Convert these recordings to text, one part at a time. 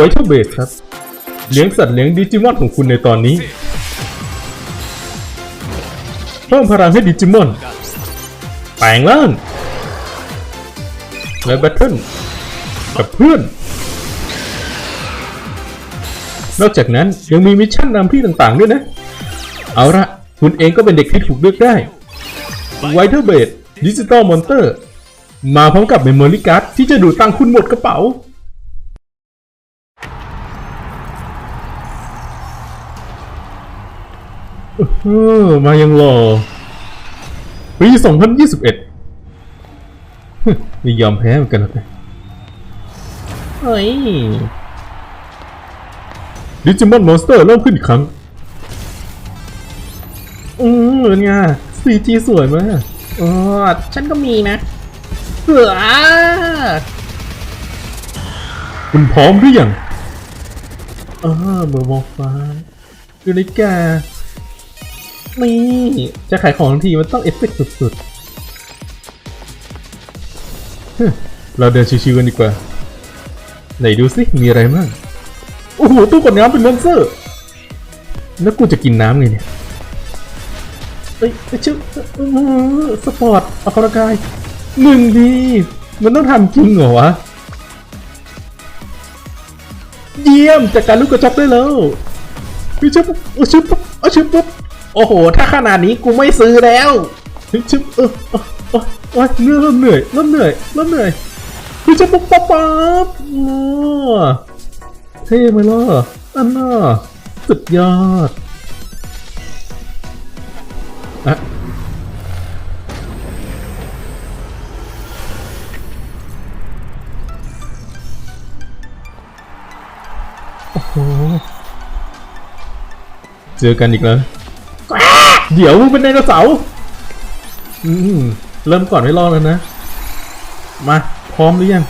ไวท์เบสครับ เลี้ยงสัตว์เลี้ยงดิจิมอนของคุณในตอนนี้ เพิ่มพลังให้ดิจิมอน แปลงร่างและแบทเทิลกับเพื่อน นอกจากนั้นยังมีมิชชั่นนำที่ต่างๆด้วยนะ เอาละคุณเองก็เป็นเด็กที่ถูกเลือกได้ไวท์เบสดิจิตอลมอนเตอร์มาพร้อมกับเมมโมรี่การ์ดที่จะดูดตังค์คุณหมดกระเป๋า เออมายังรอปี2021ไม่ยอมแพ้เหมือนกันหรอกนะเฮ้ยดิจิมอนมอนสเตอร์เริ่มขึ้นอีกครั้ง อืมเป็นไง CG สวยมากโอ้ฉันก็มีนะเหือคุณพร้อมหรือยังอ่าเบอร์มองฟ้ายูนิกา นี่ จะขายของทันทีมันต้องเอฟเฟกต์สุดๆ เราเดินชิวๆกันดีกว่า ไหนดูสิ มีอะไรบ้าง โอ้โห ตู้กดน้ำเป็นมอนเตอร์ แล้วกูจะกินน้ำไงเนี่ยเอ้ยอ้ยชื่อสปอร์ตออกกำลังกายหนึ่งดี มันต้องทำจริงเหรอวะ เยี่ยมจัดการลูกกระจกได้แล้วพี่ชิบเอาชิบปุ๊บเอาชิบปุ๊บ โอ้โห ถ้าขนาดนี้กูไม่ซื้อแล้วพี่ชิบเออเออเออเออเหนื่อยเริ่มเหนื่อยเริ่มเหนื่อยเริ่มเหนื่อยพี่ชิบปุ๊บปั๊บปั๊บโอ้เท่ไหมล่ะอันน่ะสุดยอดอะโอ้โห เจอกันอีกแล้ว เดี๋ยวมึงเป็นไดโนเสาร์อืมเริ่มก่อนไม่รอดแล้วนะ มา พร้อมหรือยัง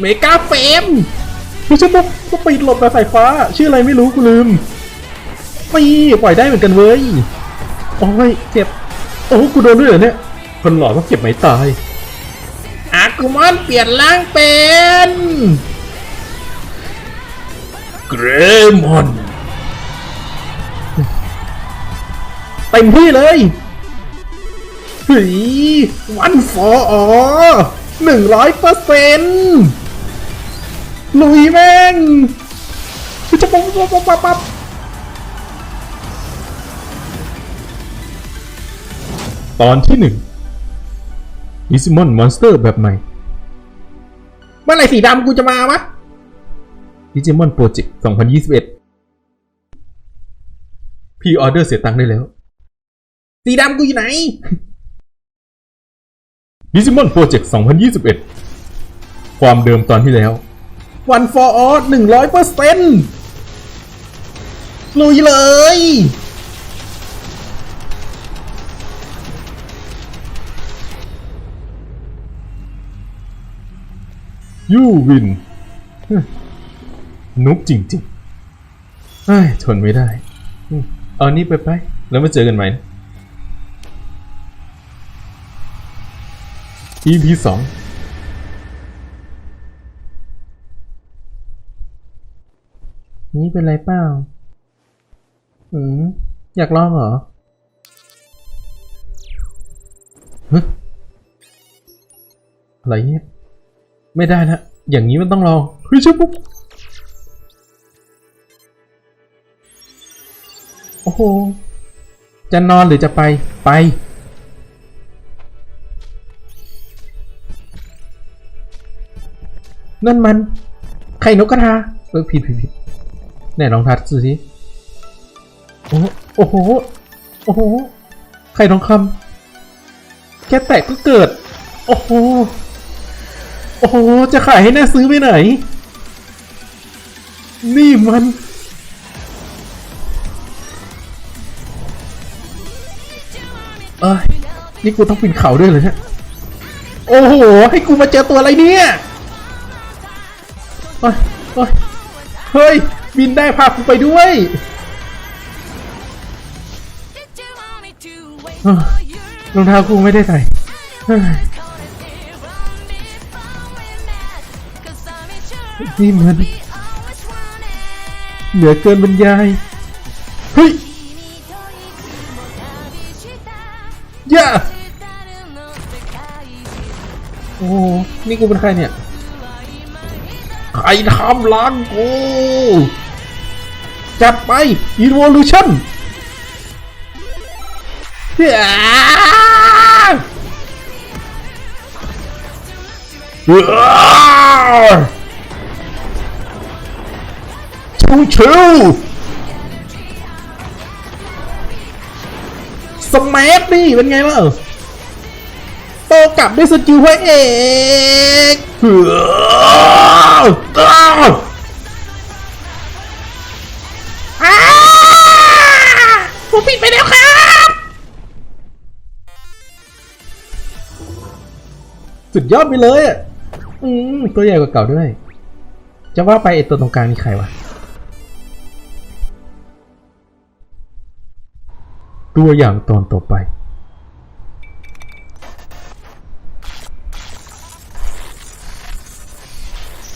เมกาเฟมพี่ชั่วโมงก็ไปหลบแบบสายฟ้า ชื่ออะไรไม่รู้กูลืมปีปล่อยได้เหมือนกันเว้ย โอ้ย เจ็บ โอ้กูโดนด้วยเหรอเนี่ย คนหล่อก็เก็บไม่ตายอากุมอนเปลี่ยนร่างเป็น เกรมอนเต็มที่เลยเฮ้ยวันฟอร์อ๋อหนึ่งร้อยเปอร์เซ็นต์ลุยแม่งคือจะปุ๊บปุ๊บปุ๊บปั๊บปั๊บตอนที่หนึ่งดิซิมอนมอนสเตอร์แบบใหม่เมื่อไหร่สีดำกูจะมาวะ ดิจิมอนโปรเจกต์ 2021 พี่ออเดอร์เสียตังค์ได้แล้ว สีดำกูอยู่ไหนดิจิมอนโปรเจกต์ 2021 ความเดิมตอนที่แล้ว วันฟอร์ออสหนึ่งร้อยเปอร์เซ็นต์ลุยเลยยูวิน นุกจริงๆเฮ้ยทนไม่ได้อืมเอานี่ไปไป แล้วมาเจอกันใหม่ EP สองนี่เป็นไรเปล่า อืม อยากลองเหรออะไรเนี่ย ไม่ได้นะ อย่างนี้มันต้องลองเฮ้ยชุบปุ๊บ โอ้โห จะนอนหรือจะไป ไป นั่นมัน ไข่นกกระทา เออผิดผิดผิดไหนลองทัดสิ โอ้โอ้โห โอ้โห ไข่ทองคำ แค่แตะก็เกิด โอ้โห โอ้โห จะขายให้น่าซื้อไปไหน นี่มัน นี่กูต้องปีนเขาด้วยเลยเนี่ยโอ้โห ให้กูมาเจอตัวอะไรเนี่ยเฮ้ย บินได้พากูไปด้วยรองเท้ากูไม่ได้ใส่นี่มันเหนือเกินบรรยาย เฮ้ยย่า yeah! นี่กูเป็นใครเนี่ยใครทำร้านกูจัดไป Evolution เฮ้ยชูชูสมัทนี่เป็นไงล่ะ โตกลับด้วยสกิลพระเอกเฮ้ยอ้าผมปิดไปแล้วครับ สุดยอดไปเลยอะ อืมตัวใหญ่กว่าเก่าด้วย จะว่าไปไอตัวตรงกลางนี่ใครวะ ตัวอย่างตอนต่อไป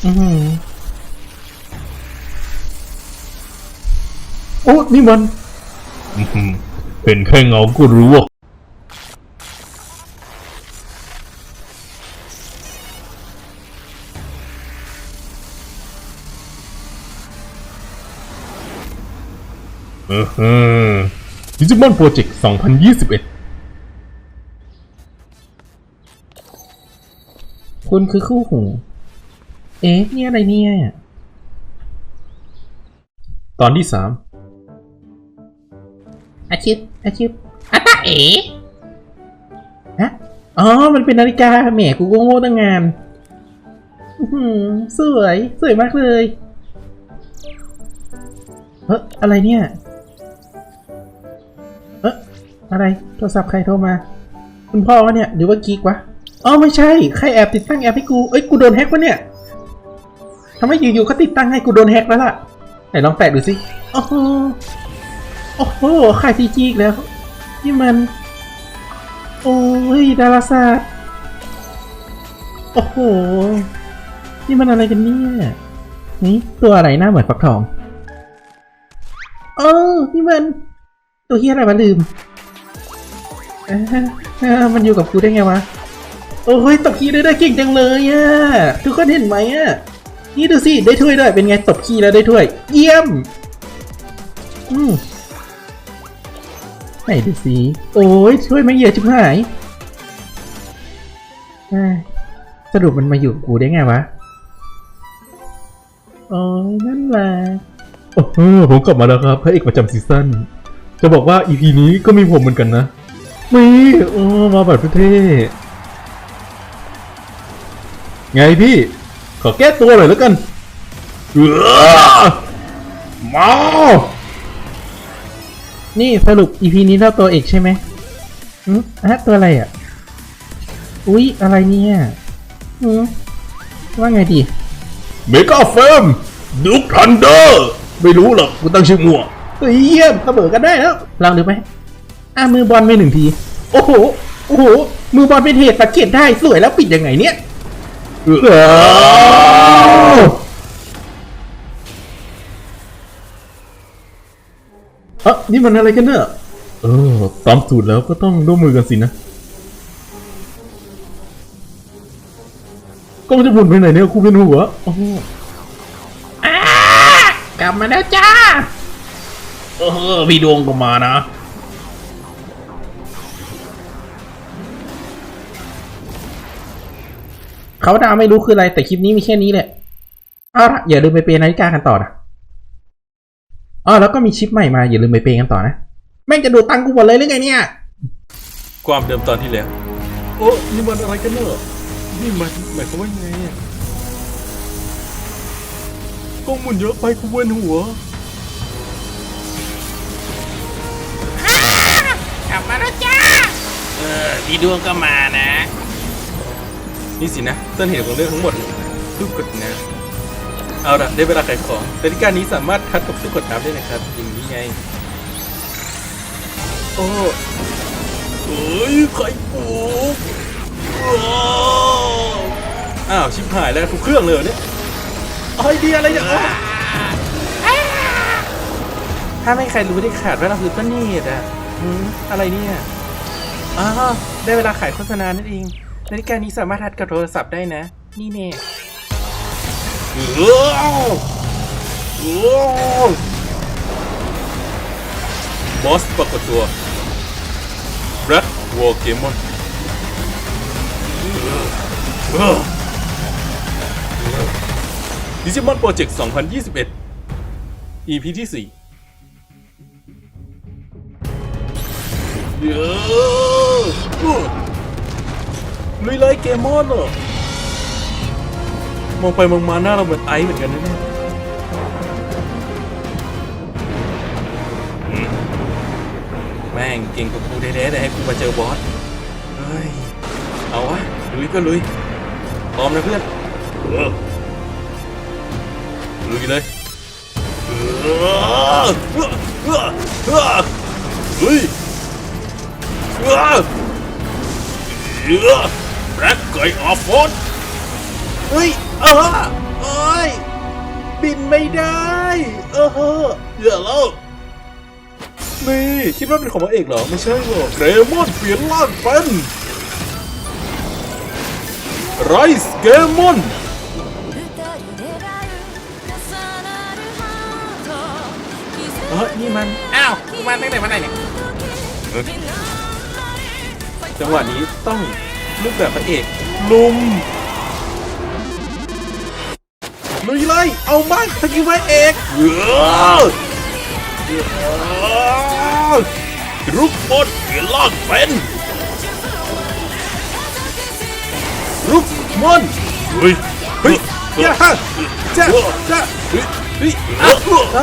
อือหือโอ้นี่มัน เป็นแค่เงาก็รู้ว่าเออฮะดิจิมอนโปรเจกต์2021 คุณคือคู่หู เอ๊ะนี่อะไรเนี่ย ตอนที่สามอาชิพอาชิพอาตาเอ๋ฮะอ๋อ มันเป็นนาฬิกาแหมกูก็โง่ตั้งงานอื้อหือสวย สวยมากเลยเฮ้ยอะไรเนี่ยเอ๊ะอะไร โทรศัพท์ใครโทรมา คุณพ่อวะเนี่ย หรือว่ากิ๊กวะ อ๋อ ไม่ใช่ ใครแอบติดตั้งแอปให้กู เอ้ย กูโดนแฮ็กวะเนี่ย ทำไมอยู่ๆเขาติดตั้งให้กูโดนแฮ็กแล้วล่ะ ไหนลองแตะดูสิ โอ้โห โอ้โหขายซีจีอีกแล้ว นี่มัน โอ้ยดาราศาสตร์ โอ้โห นี่มันอะไรกันเนี่ย นี่ตัวอะไรหน้าเหมือนฟักทอง เออ นี่มัน ตัวเฮียอะไรมาลืมมันอยู่กับกูได้ไงวะ โอ้ยตบขี้ได้ได้เก่งจังเลยอะ ทุกคนเห็นไหมอะ นี่ดูสิได้ถ้วยด้วยเป็นไงตบขี้แล้วได้ถ้วย เยี่ยม อืมไหนดูสิโอ้ยช่วยไม่เยอะชิบหายสรุปมันมาอยู่กูได้ไงวะโอ้ยนั่นแหละโอ้โหผมกลับมาแล้วครับพระเอกประจำซีซั่นจะบอกว่า EP นี้ก็มีผมเหมือนกันนะมีโอ้มาแบบเท่ไงพี่ ขอแก้ตัวหน่อยแล้วกันเออมานี่สรุป EP นี้เท่าตัวเอกใช่ไหมอืมอะตัวอะไรอะ อุ๊ย อะไรเนี่ยอืมว่าไงดี เมกาเฟมดุกทันเดอร์ ไม่รู้หรอกกูตั้งชื่อมั่วเฮ้ยเยี่ยมเสมอกันได้แล้วลองดูไหมอะมือบอลไปหนึ่งที โอ้โห โอ้โห มือบอลเป็นเหตุสังเกตได้สวยแล้วปิดยังไงเนี่ย เออเอะนี่มันอะไรกันเนี่ยเออตามสูตรแล้วก็ต้องร่วมมือกันสินะก็มันจะบุนไปไหนเนี่ยครูเป็นหัวโอ้โหอ้ากลับมาแล้วจ้า เออพี่ดวงก็มานะ เขาดาวไม่รู้คืออะไร แต่คลิปนี้มีแค่นี้แหละเอาละอย่าลืมไปเปย์นาฬิกากันต่อนะอ๋อแล้วก็มีชิปใหม่มาอย่าลืมไปเปย์กันต่อนะแม่งจะดูดตังค์กูหมดเลยหรือไงเนี่ย ความเดิมตอนที่แล้ว โอ้นี่มันอะไรกันเนอะนี่มันหมายความว่าไงอะกล้องหมุนเยอะไปกูเวียนหัว กลับมาแล้วจ้า เออพี่ดวงก็มานะ นี่สินะต้นเหตุของเรื่องทั้งหมดตู้กดน้ำเอาละได้เวลาขายของนาฬิการนี้สามารถคัดกับตู้กดน้ำได้นะครับอย่างนี้ไง โอ้เฮ้ยไข่ปูอ้าวชิบหายแล้วทุกเครื่องเลยเนี่ยเฮ้ยดียอะไรเนี่ยโอ๊ยถ้าไม่ใครรู้ได้ขาดว่าเราคือต้นเหตุอะอะไรเนี่ยอ้าวได้เวลาขายโฆษณานั่นเอง นาฬิกานี้สามารถทัดกับโทรศัพท์ได้นะ นี่เน่บอสปรากฏตัวแบล็กวอลเกมอนดิจิมอนโปรเจกต์ 2021 EP ที่ 4เยอะ ลุยเลยเกมอนอะมองไปมองมาหน้าเราเหมือนไอซ์เหมือนกันนะเนี่ยแม่งเก่งกว่ากูแท้ๆแต่ให้กูมาเจอบอส เฮ้ย เอาวะ ลุยก็ลุยพร้อมนะเพื่อนลุยเลยลุยออเออ แบล็กไก่ออฟฟอนเฮ้ยเออเอ้ย บินไม่ได้ เออเฮ้อเดี๋ยวแล้วนี่คิดว่าเป็นของพระเอกเหรอ ไม่ใช่หรอกเกรมอนเปลี่ยนร่างเป็นไรส์เกมอนเฮ้ยนี่มัน อ้าวกูมาตั้งแต่เมื่อไหร่เนี่ยจังหวะนี้ต้อง รูปแบบพระเอก ลุมลุยเลย เอามาสกิลพระเอกเออเออรุกบดเปลี่ยนล่างเป็นรุกมอนเฮ้ยเฮ้ยอย่าจ้าจ้าเฮ้ยเฮ้ยอะอะ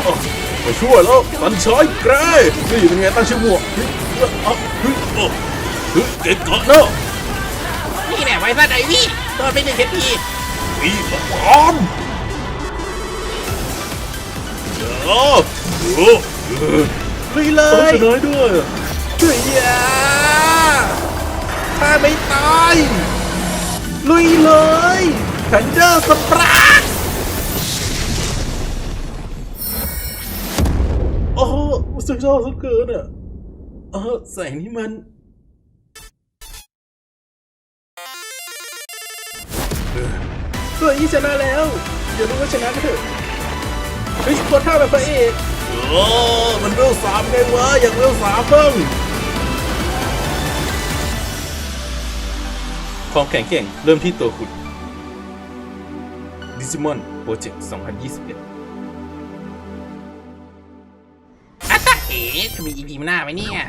มาช่วยแล้วสันชายแกรย์นี่เป็นไงตั้งชื่อหมวกเฮ้ยเฮ้ยเฮ้ยเก่งเกาะเนาะ ไวซ่าไดวี่โดนไปหนึ่งเทปทีปีปลอมโอ้โหลุยเลยชนะด้วยเฮ้ยอะถ้าไม่ตาย ลุยเลยแพนเดอร์สปราดโอ้โหสุดยอดสุดเกินอะเออแสงนี่มัน เฮ้ยชนะแล้วอย่ารู้ว่าชนะกันเถอะเฮ้ยกดท่าแบบพระเอกโอ้มันเวลสามไงวะอย่างเวลสามเพิ่งความแข็งแกร่งเริ่มที่ตัวคุณดิจิมอนโปรเจกต์2021อะตะเอ๋จะมีอีพีหน้าไหมเนี่ย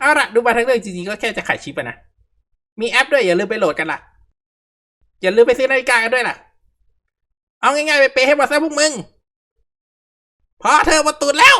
เอาละดูมาทั้งเรื่องจริงๆก็แค่จะขายชิปอะนะ มีแอปด้วยอย่าลืมไปโหลดกันล่ะ อย่าลืมไปซื้อนาฬิกากันด้วยล่ะ เอาง่ายๆไปเปย์ให้หมดซะพวกมึง พอเธอมาตูดแล้ว